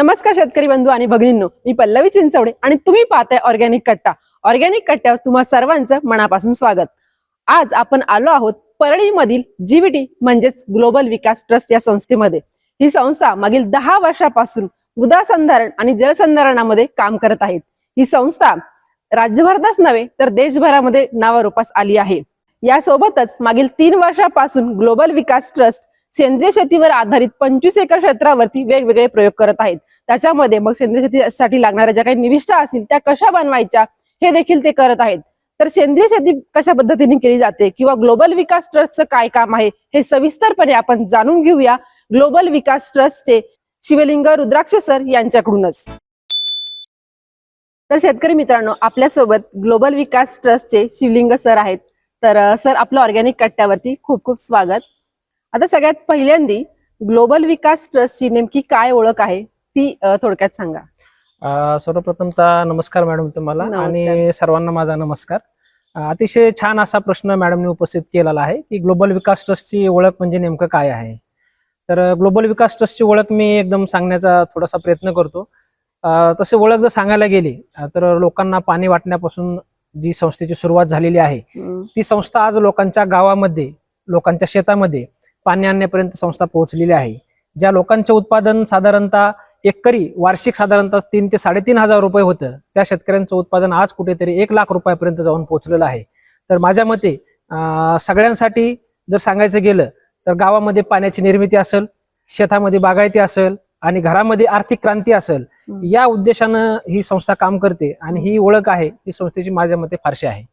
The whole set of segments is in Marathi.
नमस्कार शेतकरी बंधू आणि भगिनींनो मी पल्लवी चिंचवडे आणि तुम्ही पाहताय ऑर्गॅनिक कट्टा. ऑर्गॅनिक कट्ट्यावर तुम्हा सर्वांचं मनापासून स्वागत. आज आपण आलो आहोत परळीमधील जीवीटी म्हणजेच ग्लोबल विकास ट्रस्ट या संस्थेमध्ये. ही संस्था मागील दहा वर्षापासून मृदा संधारण आणि जलसंधारणामध्ये काम करत आहेत ही संस्था राज्यभरातच नव्हे तर देशभरामध्ये नावारूपास आली आहे. यासोबतच मागील तीन वर्षापासून ग्लोबल विकास ट्रस्ट सेंद्रिय शेतीवर आधारित पंचवीस एकर क्षेत्रावरती वेगवेगळे प्रयोग करत आहेत. त्याच्यामध्ये मग सेंद्रिय शेतीसाठी लागणाऱ्या ज्या काही निविष्ठा असतील त्या कशा बनवायच्या हे देखील ते करत आहेत. तर सेंद्रिय शेती कशा पद्धतीने केली जाते किंवा ग्लोबल विकास ट्रस्टचं काय काम आहे हे सविस्तरपणे आपण जाणून घेऊया. ग्लोबल विकास ट्रस्टचे शिवलिंग रुद्राक्ष सर यांच्याकडूनच. तर शेतकरी मित्रांनो आपल्यासोबत ग्लोबल विकास ट्रस्टचे शिवलिंग सर आहेत. तर सर आपलं ऑर्गॅनिक कट्ट्यावरती खूप खूप स्वागत. आता सगळ्यात पहिल्यांदी ग्लोबल विकास ट्रस्टची नेमकी काय ओळख आहे? ती थोडक्यात सांगा. सर्वप्रथमतः नमस्कार मॅडम तुम्हाला. आणि सर्वांना माझा नमस्कार. अतिशय छान असा प्रश्न मॅडमने उपस्थित केलेला आहे की ग्लोबल विकास ट्रस्टची ओळख म्हणजे नेमकं काय आहे? तर ग्लोबल विकास ट्रस्टची ओळख मी एकदम सांगण्याचा थोडासा प्रयत्न करतो. तसे ओळख जर सांगायला गेली तर लोकांना पाणी वाटण्यापासून जी संस्थेची सुरुवात झालेली आहे ती संस्था आज लोकांच्या गावामध्ये लोकांच्या शेतामध्ये पाणी आणण्यापर्यंत संस्था पोहोचलेली आहे. ज्या लोकांचे उत्पादन साधारणतः एकरी वार्षिक साधारणतः तीन ते साडेतीन हजार रुपये होतं त्या शेतकऱ्यांचं उत्पादन आज कुठेतरी एक लाख रुपयापर्यंत जाऊन पोहोचलेलं आहे तर माझ्या मते सगळ्यांसाठी जर सांगायचं गेलं तर गावामध्ये पाण्याची निर्मिती असेल शेतामध्ये बागायती असेल आणि घरामध्ये आर्थिक क्रांती असेल. या उद्देशानं ही संस्था काम करते आणि ही ओळख आहे ही संस्थेची माझ्या मते फारशी आहे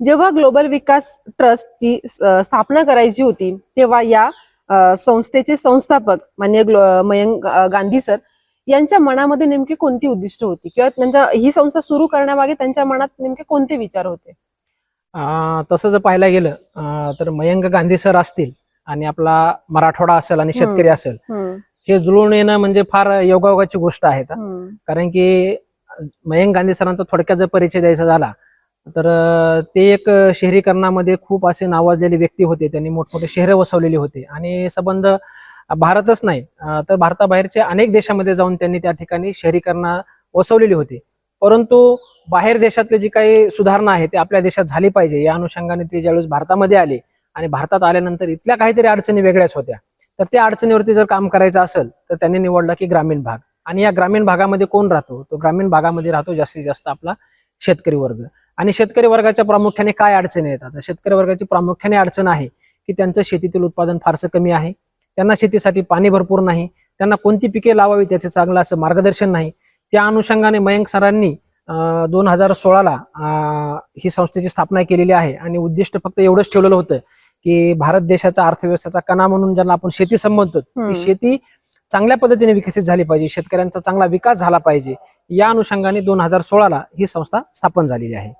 जेव्हा ग्लोबल विकास ट्रस्टची स्थापना करायची होती तेव्हा या संस्थेचे संस्थापक मान्य मयंक गांधी सर यांच्या मनामध्ये नेमकी कोणती उद्दिष्ट होती? किंवा त्यांच्या ही संस्था सुरू करण्यामागे त्यांच्या मनात नेमके कोणते विचार होते? तसं जर पाहायला गेलं तर मयंक गांधी सर असतील आणि आपला मराठवाडा असेल आणि शेतकरी. असेल हे जुळून येणं म्हणजे फार योगायोगाची गोष्ट आहे. कारण की मयंक गांधी सरांचा थोडक्यात जर परिचय द्यायचा झाला तर ते एक शहरीकरणामध्ये खूप असे नावाजलेले व्यक्ती होते. त्यांनी मोठमोठे शहरं वसवलेली होते. आणि संबंध भारतच नाही. तर भारताबाहेरच्या अनेक देशामध्ये जाऊन त्यांनी त्या ठिकाणी शहरीकरणा वसवलेली होती. परंतु बाहेर देशातले जी काही सुधारणा आहे ते आपल्या देशात झाली पाहिजे. या अनुषंगाने ते ज्यावेळेस भारतामध्ये आले आणि भारतात आल्यानंतर इथल्या काहीतरी अडचणी वेगळ्याच होत्या. तर त्या अडचणीवरती जर काम करायचं असेल तर त्यांनी निवडला की ग्रामीण भाग. आणि या ग्रामीण भागामध्ये कोण राहतो? तो ग्रामीण भागामध्ये राहतो जास्तीत जास्त आपला शेतकरी वर्ग. आणि शेतकरी वर्गाच्या प्रामुख्याने काय अडचणी येतात शेतकरी वर्गाची प्रामुख्याने अडचण आहे की त्यांचं शेतीतील उत्पादन फारसं कमी आहे. त्यांना शेतीसाठी पाणी भरपूर नाही. त्यांना कोणती पिके लावावी त्याचे चांगलं असं मार्गदर्शन नाही. त्या अनुषंगाने मयंक सरांनी दोन हजार सोळाला ही संस्थेची स्थापना केलेली आहे. आणि उद्दिष्ट फक्त एवढंच ठेवलेलं होतं की भारत देशाचा अर्थव्यवस्थेचा कणा म्हणून ज्यांना आपण शेती संबोधतो. ती शेती चांगल्या पद्धतीने विकसित झाली पाहिजे शेतकऱ्यांचा चांगला विकास झाला पाहिजे या अनुषंगाने दोन हजार सोळाला ही संस्था स्थापन झालेली आहे.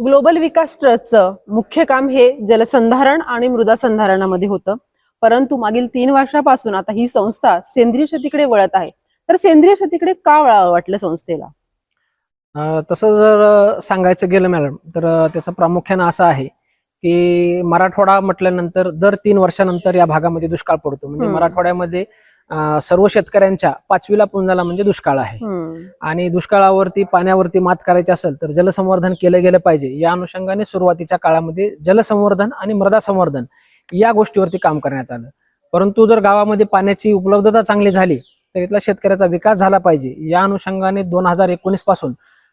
ग्लोबल विकास ट्रस्टचं मुख्य काम हे जलसंधारण आणि मृदा संधारणामध्ये होतं. परंतु मागील तीन वर्षापासून आता ही संस्था सेंद्रिय शेतीकडे वळत आहे. तर सेंद्रिय शेतीकडे का वळावं वाटलं संस्थेला? तसं जर सांगायचं गेलं मॅडम तर त्याचं प्रामुख्यानं असं आहे की मराठवाडा म्हटल्यानंतर दर तीन वर्षानंतर या भागामध्ये दुष्काळ पडतो. म्हणजे. मराठवाड्यामध्ये सर्व शेतकऱ्यांच्या पाचवीला पुंजाला म्हणजे दुष्काळ आहे. आणि दुष्काळावरती पाण्यावरती मात करायची असेल तर जलसंवर्धन केलं गेलं पाहिजे. या अनुषंगाने सुरुवातीच्या काळामध्ये जलसंवर्धन आणि मृदा संवर्धन या गोष्टीवरती काम करण्यात आलं. परंतु जर गावामध्ये पाण्याची उपलब्धता चांगली झाली तर इथला शेतकऱ्याचा विकास झाला पाहिजे. या अनुषंगाने दोन हजार एकोणीसपासून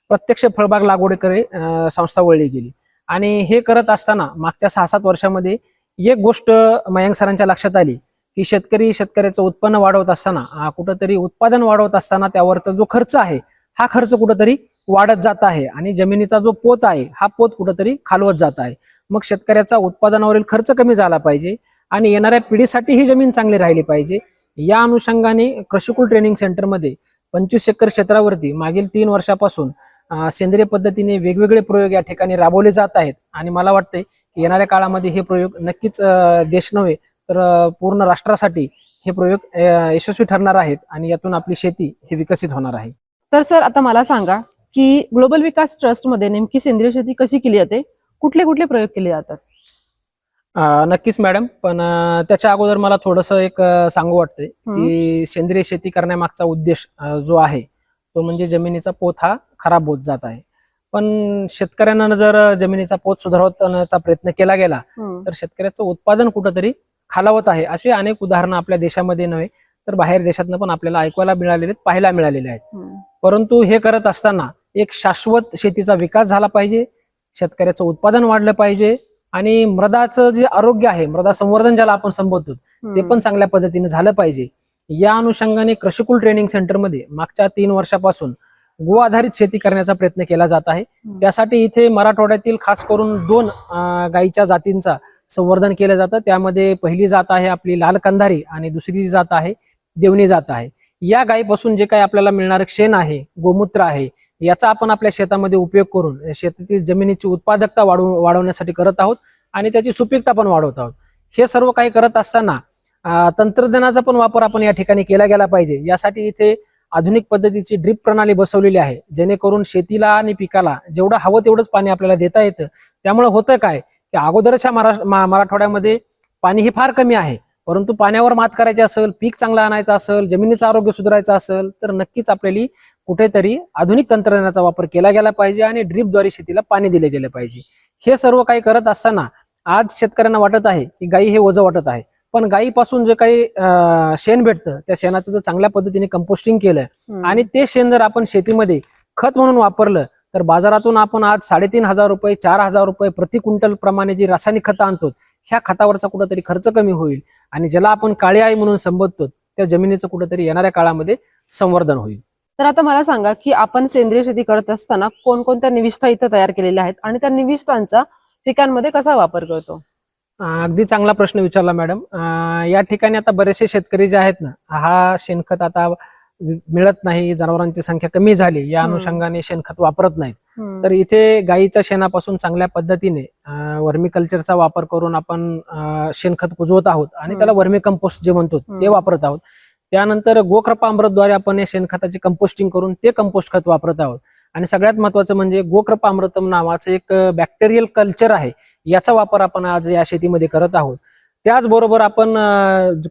प्रत्यक्ष फळबाग लागवडीकडे संस्था वळली गेली. आणि हे करत असताना मागच्या सहा सात वर्षामध्ये एक गोष्ट मयंक सरांच्या लक्षात आली की शेतकरी शेतकऱ्याचं उत्पन्न वाढवत असताना कुठंतरी उत्पादन वाढवत असताना त्यावरचा जो खर्च आहे हा खर्च कुठंतरी वाढत जात आहे आणि जमिनीचा जो पोत आहे हा पोत कुठंतरी खालवत जात आहे. मग शेतकऱ्याचा उत्पादनावरील खर्च कमी झाला पाहिजे आणि येणाऱ्या पिढीसाठी ही जमीन चांगली राहिली पाहिजे. या अनुषंगाने कृषिकुल ट्रेनिंग सेंटरमध्ये पंचवीस एकर क्षेत्रावरती मागील तीन वर्षापासून सेंद्रिय पद्धतीने वेगवेगळे प्रयोग या ठिकाणी राबवले जात आहेत. आणि मला वाटतंय की येणाऱ्या काळामध्ये हे प्रयोग नक्कीच देश नव्हे तर पूर्ण राष्ट्रासाठी हे प्रयोग यशस्वी ठरणार आहेत आणि यातून आपली शेती ही विकसित होणार आहे. तर सर आता मला सांगा की ग्लोबल विकास ट्रस्टमध्ये नेमकी सेंद्रिय शेती कशी केली जाते? कुठले कुठले प्रयोग केले जातात? नक्कीच मॅडम पण त्याच्या अगोदर मला थोडंसं एक सांगू वाटतंय की सेंद्रिय शेती करण्यामागचा उद्देश जो आहे तो म्हणजे जमिनीचा पोत हा खराब होत जात आहे. पण शेतकऱ्यांना जर जमिनीचा पोत सुधारवण्याचा प्रयत्न केला गेला. तर शेतकऱ्याचं उत्पादन कुठंतरी खालावत आहे. असे अनेक उदाहरणं आपल्या देशामध्ये नव्हे तर बाहेर देशातनं पण आपल्याला ऐकवायला मिळालेले पाहायला मिळालेले आहेत. परंतु हे करत असताना एक शाश्वत शेतीचा विकास झाला पाहिजे शेतकऱ्याचं उत्पादन वाढलं पाहिजे आणि मृदाचं जे आरोग्य आहे मृदा संवर्धन ज्याला आपण संबोधतो ते पण चांगल्या पद्धतीने झालं पाहिजे. या अनुषंगाने कृषिकुल ट्रेनिंग सेंटरमध्ये मागच्या तीन वर्षापासून गो आधारित शेती करण्याचा प्रयत्न केला जात आहे. त्यासाठी इथे मराठवाड्यातील खास करून दोन गायीच्या जातींचा संवर्धन केलं जातं. त्यामध्ये पहिली जात आहे आपली लाल कंधारी आणि दुसरी जी जात आहे देवणी जात आहे. या गायीपासून जे काही आपल्याला मिळणारं शेण आहे गोमूत्र आहे याचा आपण आपल्या शेतामध्ये उपयोग करून शेतातील जमिनीची उत्पादकता वाढवू वाढवण्यासाठी करत आहोत आणि त्याची सुपीकता पण वाढवत आहोत. हे सर्व काही करत असताना तंत्रज्ञानाचा पण वापर आपण या ठिकाणी केला गेला पाहिजे. यासाठी इथे आधुनिक पद्धतीची ड्रीप प्रणाली बसवलेली आहे. जेणेकरून शेतीला आणि पिकाला जेवढं हवं तेवढंच पाणी आपल्याला देता येतं. त्यामुळे होतं काय? की अगोदरच्या महाराष्ट्र मराठवाड्यामध्ये पाणी हे फार कमी आहे. परंतु पाण्यावर मात करायची असेल पीक चांगलं आणायचं असेल जमिनीचं आरोग्य सुधारायचं असेल तर नक्कीच आपल्याला कुठेतरी आधुनिक तंत्रज्ञानाचा वापर केला गेला पाहिजे आणि ड्रीपद्वारे शेतीला पाणी दिले गेले पाहिजे. हे सर्व काही करत असताना आज शेतकऱ्यांना वाटत आहे की गायी हे ओझं वाटत आहे. पण गायीपासून जे काही अं, शेण भेटतं त्या शेणाचं जर चांगल्या पद्धतीने कंपोस्टिंग केलं हम्म. आणि ते शेण जर आपण शेतीमध्ये खत म्हणून वापरलं तर बाजारातून आपण आज साडेतीन हजार रुपये चार हजार रुपये प्रति क्विंटल प्रमाणे जी रासायनिक खतं आणतो ह्या खतावरचा कुठंतरी खर्च कमी होईल आणि ज्याला आपण काळी आई म्हणून संबोधतो त्या जमिनीचं कुठंतरी येणाऱ्या काळामध्ये संवर्धन होईल तर आता मला सांगा की आपण सेंद्रिय शेती करत असताना कोणकोणत्या निविष्ठा इथं तयार केलेल्या आहेत आणि त्या निविष्ठांचा पिकांमध्ये कसा वापर करतो अगदी चांगला प्रश्न विचारला मॅडम या ठिकाणी आता बरेचसे शेतकरी जे आहेत ना हा शेणखत आता मिळत नाही जनावरांची संख्या कमी झाली या. अनुषंगाने शेणखत वापरत नाहीत. तर इथे गाईच्या शेणापासून चांगल्या पद्धतीने वर्मी कल्चरचा वापर करून आपण शेणखत कुजवत आहोत आणि. त्याला वर्मी कंपोस्ट जे म्हणतो ते. वापरत आहोत त्यानंतर गोकृपा अमृतद्वारे आपण हे शेणखताची कंपोस्टिंग करून ते कंपोस्ट खत वापरत आहोत आणि सगळ्यात महत्वाचं म्हणजे गोकृपा अमृतम नावाचं एक बॅक्टेरियल कल्चर आहे. याचा वापर आपण आज या शेतीमध्ये करत आहोत. त्याचबरोबर आपण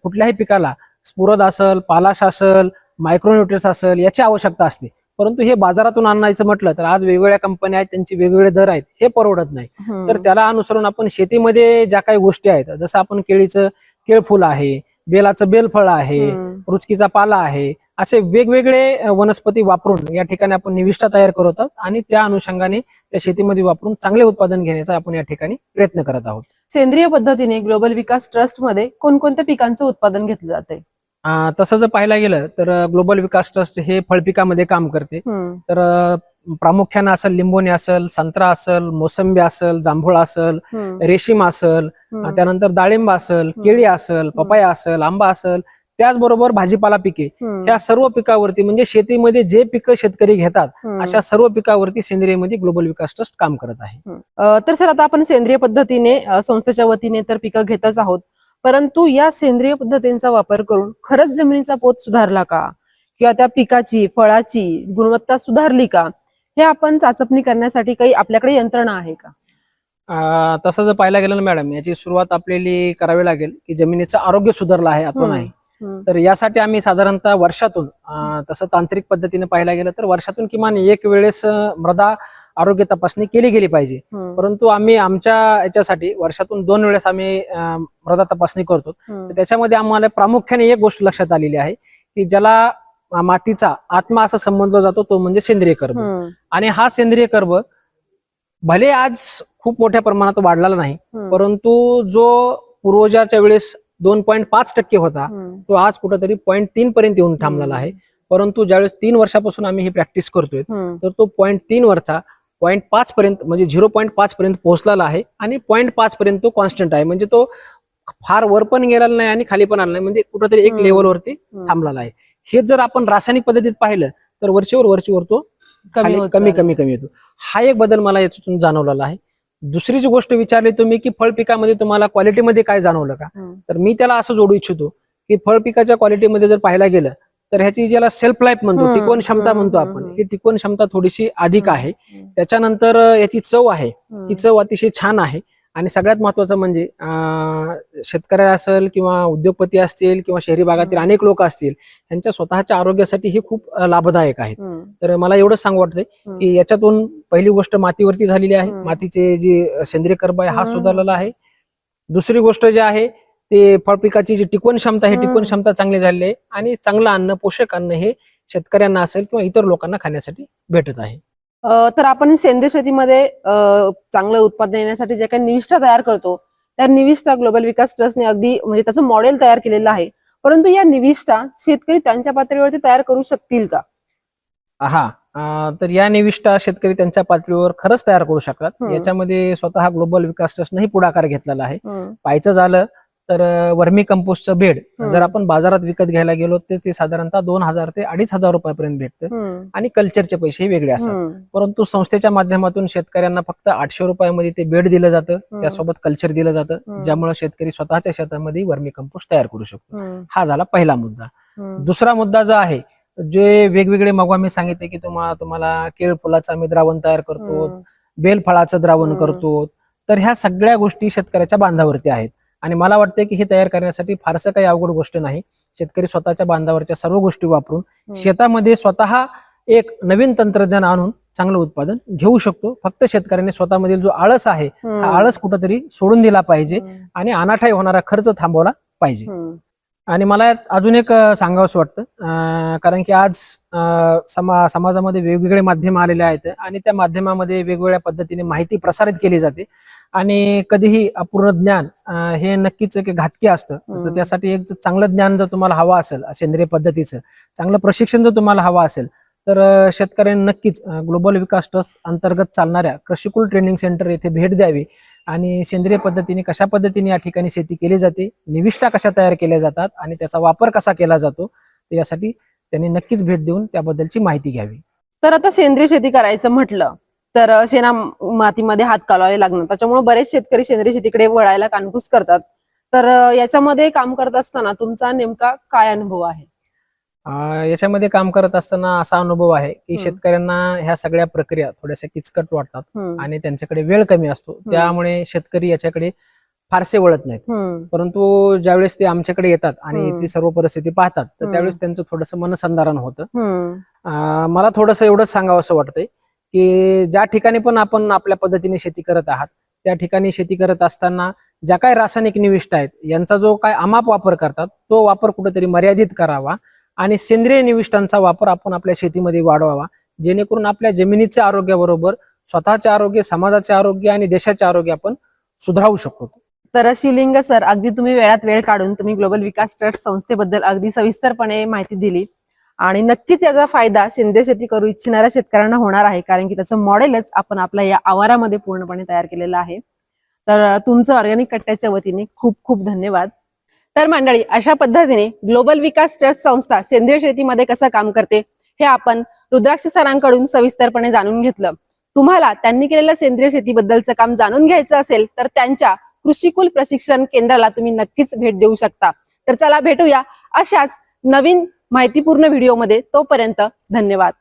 कुठल्याही पिकाला स्फुरद असल पालाश असल मायक्रोन्युट्रियस असेल याची आवश्यकता असते. परंतु हे बाजारातून आणायचं म्हटलं तर आज वेगवेगळ्या कंपन्या आहेत त्यांचे वेगवेगळे दर आहेत हे परवडत नाही. तर त्याला अनुसरून आपण शेतीमध्ये ज्या काही गोष्टी आहेत जसं आपण केळीचं केळफुल आहे बेलाचं बेलफळ आहे. रुचकीचा पाला आहे असे वेगवेगळे वनस्पती वापरून या ठिकाणी आपण निविष्ठा तयार करत आहोत आणि त्या अनुषंगाने त्या शेतीमध्ये वापरून चांगले उत्पादन घेण्याचा आपण या ठिकाणी प्रयत्न करत आहोत. सेंद्रिय पद्धतीने ग्लोबल विकास ट्रस्टमध्ये कोणकोणत्या पिकांचं उत्पादन घेतलं जाते तसं जर पाहायला गेलं तर ग्लोबल विकास ट्रस्ट हे फळपिकामध्ये काम करते. तर प्रामुख्यानं असेल लिंबोणी असेल संत्रा असेल मोसंबी असेल जांभूळ असेल रेशीम असेल त्यानंतर डाळिंब असेल केळी असेल पपाया असेल आंबा असेल त्याचबरोबर भाजीपाला पिके. ह्या सर्व पिकावरती म्हणजे शेतीमध्ये जे पिकं शेतकरी घेतात अशा सर्व पिकावरती सेंद्रियमध्ये ग्लोबल विकास ट्रस्ट काम करत आहे. तर सर आता आपण सेंद्रिय पद्धतीने संस्थेच्या वतीने तर पिकं घेतच आहोत. परंतु या सेंद्रिय पद्धतींचा वापर करून खरंच जमिनीचा पोत सुधारला का? किंवा त्या पिकाची फळाची गुणवत्ता सुधारली का? हे आपण चाचपणी करण्यासाठी काही आपल्याकडे यंत्रणा आहे का तसं जर पाहायला गेलं ना मॅडम याची सुरुवात आपल्याला करावी लागेल की जमिनीचं आरोग्य सुधारलं आहे अथवा. नाही. तर यासाठी आम्ही साधारणतः वर्षातून तसं तांत्रिक पद्धतीने पाहायला गेलं तर वर्षातून किमान एक वेळेस मृदा आरोग्य तपासणी केली गेली पाहिजे. परंतु आम्ही आमच्या याच्यासाठी वर्षातून दोन वेळेस आम्ही मृदा तपासणी करतो त्याच्यामध्ये आम्हाला प्रामुख्याने एक गोष्ट लक्षात आलेली आहे की ज्याला मातीचा आत्मा असं संबोधला जातो तो म्हणजे सेंद्रिय कर्ब. आणि हा सेंद्रिय कर्ब भले आज खूप मोठ्या प्रमाणात वाढलेला नाही. परंतु जो पूर्वजाच्या वेळेस दोन पॉईंट पाच टक्के होता. तो आज कुठेतरी पॉईंट तीन पर्यंत येऊन थांबलेला आहे परंतु ज्यावेळेस तीन वर्षापासून आम्ही ही प्रॅक्टिस करतोय. तर तो पॉईंट तीन वरचा पॉईंट पाच पर्यंत म्हणजे झिरो पॉईंट पाच पर्यंत पोहोचलेला आहे आणि पॉईंट पाच पर्यंत तो कॉन्स्टंट आहे म्हणजे तो फार वर पण गेलेला नाही आणि खाली पण आला नाही म्हणजे कुठेतरी एक. लेवलवरती. थांबलेला आहे हे जर आपण रासायनिक पद्धतीत पाहिलं तर वरचीवर वरचीवर तो कमी कमी. कमी कमी येतो हा एक बदल मला याच्यातून जाणवलेला आहे दुसरी जी गोष्ट विचारली तुम्ही की फळ पिकामध्ये तुम्हाला क्वालिटीमध्ये काय जाणवलं का. तर मी त्याला असं जोडू इच्छितो की फळ पिकाच्या क्वालिटीमध्ये जर पाहायला गेलं तर ह्याची ज्याला सेल्फ लाईफ म्हणतो टिकवण क्षमता म्हणतो आपण. ही टिकवण क्षमता थोडीशी अधिक आहे. त्याच्यानंतर याची चव आहे. ही चव अतिशय छान आहे आणि सगळ्यात महत्वाचं म्हणजे शेतकरी असेल किंवा उद्योगपती असतील किंवा शहरी भागातील. अनेक लोक असतील यांच्या स्वतःच्या आरोग्यासाठी हे खूप लाभदायक आहेत हम्म, तर मला एवढंच सांगू वाटतंय. की याच्यातून पहिली गोष्ट मातीवरती झालेली आहे. मातीचे जी सेंद्रिय कर्ब आहे हा. सुधारलेला आहे दुसरी गोष्ट जी आहे ते फळ पिकाची जी टिकवण क्षमता आहे. टिकवण क्षमता चांगली झालेली आहे आणि चांगलं अन्न पोषक अन्न हे शेतकऱ्यांना असेल किंवा इतर लोकांना खाण्यासाठी भेटत आहे तर आपण सेंद्रिय शेतीमध्ये चांगलं उत्पादन येण्यासाठी जे काही निविष्ठा तयार करतो त्या निविष्ठा ग्लोबल विकास ट्रस्टने अगदी म्हणजे त्याचं मॉडेल तयार केलेलं आहे. परंतु या निविष्ठा शेतकरी त्यांच्या पातळीवरती तयार करू शकतील का? हा तर या निविष्ठा शेतकरी त्यांच्या पातळीवर खरंच तयार करू शकतात. याच्यामध्ये स्वतः ग्लोबल विकास ट्रस्टनेही पुढाकार घेतलेला आहे. पाहायचं झालं तर वर्मी कंपोस्टचं बेड. जर आपण बाजारात विकत घ्यायला गेलो तर ते साधारणतः दोन हजार ते अडीच हजार रुपयापर्यंत भेटतं. आणि कल्चरचे पैसे वेगळे असतात. परंतु संस्थेच्या माध्यमातून शेतकऱ्यांना फक्त आठशे रुपयामध्ये ते बेड दिलं जातं. त्यासोबत कल्चर दिलं जातं. ज्यामुळे शेतकरी स्वतःच्या शेतामध्ये वर्मी कंपोस्ट तयार करू शकतो. हा झाला पहिला मुद्दा. दुसरा मुद्दा जो आहे जे वेगवेगळे मग आम्ही सांगितले की तुम्हाला तुम्हाला केळ फुलाचं आम्ही द्रावण तयार करतो बेल फळाचं द्रावण. करतो तर ह्या सगळ्या गोष्टी शेतकऱ्याच्या बांधावरती आहेत. आणि मला वाटतं की हे तयार करण्यासाठी फारसं काही अवघड गोष्ट नाही. शेतकरी स्वतःच्या बांधावरच्या सर्व गोष्टी वापरून शेतामध्ये स्वतः एक नवीन तंत्रज्ञान आणून चांगलं उत्पादन घेऊ शकतो. फक्त शेतकऱ्याने स्वतःमधील जो आळस आहे हा आळस कुठंतरी सोडून दिला पाहिजे आणि अनाठाई होणारा खर्च थांबवला पाहिजे. आणि मला अजून एक सांगावंसं वाटतं. कारण की आज समा समाजामध्ये वेगवेगळे माध्यम आलेले आहेत आणि त्या माध्यमामध्ये वेगवेगळ्या पद्धतीने माहिती प्रसारित केली जाते. आणि कधीही अपूर्ण ज्ञान हे नक्कीच एक घातकी असतं. तर त्यासाठी एक चांगलं ज्ञान जर तुम्हाला हवं असेल सेंद्रिय पद्धतीचं चांगलं प्रशिक्षण जर तुम्हाला हवं असेल तर शेतकऱ्यांनी नक्कीच ग्लोबल विकास ट्रस्ट अंतर्गत चालणाऱ्या कृषिकुल ट्रेनिंग सेंटर येथे भेट द्यावी. आणि सेंद्रिय पद्धतीने कशा पद्धतीने या ठिकाणी शेती केली जाते निविष्ठा कशा तयार केल्या जातात आणि त्याचा वापर कसा केला जातो तर यासाठी त्यांनी नक्कीच भेट देऊन त्याबद्दलची माहिती घ्यावी. तर आता सेंद्रिय शेती करायचं म्हटलं तर शेणा मातीमध्ये हात कालवावे लागणार त्याच्यामुळे बरेच शेतकरी सेंद्रिय शेतीकडे वळायला कानकूस करतात. तर याच्यामध्ये काम करत असताना तुमचा नेमका काय अनुभव आहे? याच्यामध्ये काम करत असताना असा अनुभव आहे की. शेतकऱ्यांना ह्या सगळ्या प्रक्रिया थोड्याशा किचकट वाटतात आणि त्यांच्याकडे वेळ कमी असतो. त्यामुळे शेतकरी याच्याकडे फारसे वळत नाहीत. परंतु ज्यावेळेस ते आमच्याकडे येतात आणि. इथली सर्व परिस्थिती पाहतात तर. त्यावेळेस त्यांचं थोडंसं मनसंधारण होतं. मला थोडंसं एवढंच सांगावं असं वाटतंय की ज्या ठिकाणी पण आपण आपल्या पद्धतीने शेती करत आहात त्या ठिकाणी शेती करत असताना ज्या काही रासायनिक निविष्ट आहेत यांचा जो काय अमाप वापर करतात तो वापर कुठेतरी मर्यादित करावा आणि सेंद्रिय निविष्टांचा वापर आपण आपल्या शेतीमध्ये वाढवावा. जेणेकरून आपल्या जमिनीचे आरोग्याबरोबर स्वतःचे आरोग्य समाजाचे आरोग्य आणि देशाचे आरोग्य आपण सुधारू शकतो. तर शिवलिंग सर अगदी तुम्ही वेळात वेळ काढून तुम्ही ग्लोबल विकास ट्रस्ट संस्थेबद्दल अगदी सविस्तरपणे माहिती दिली. आणि नक्कीच याचा फायदा सेंद्रिय शेती करू इच्छिणाऱ्या शेतकऱ्यांना होणार आहे कारण की त्याचं मॉडेलच आपण आपल्या या आवारामध्ये पूर्णपणे तयार केलेलं आहे. तर तुमचं ऑर्गॅनिक कट्ट्याच्या वतीने खूप खूप धन्यवाद. तर मंडळी अशा पद्धतीने ग्लोबल विकास ट्रस्ट संस्था सेंद्रिय शेतीमध्ये कसं काम करते हे आपण रुद्राक्ष सरांकडून सविस्तरपणे जाणून घेतलं. तुम्हाला त्यांनी केलेलं सेंद्रिय शेतीबद्दलचं काम जाणून घ्यायचं असेल तर त्यांच्या कृषीकुल प्रशिक्षण केंद्राला तुम्ही नक्कीच भेट देऊ शकता. तर चला भेटूया अशाच नवीन माहितीपूर्ण व्हिडिओमध्ये. तोपर्यंत धन्यवाद.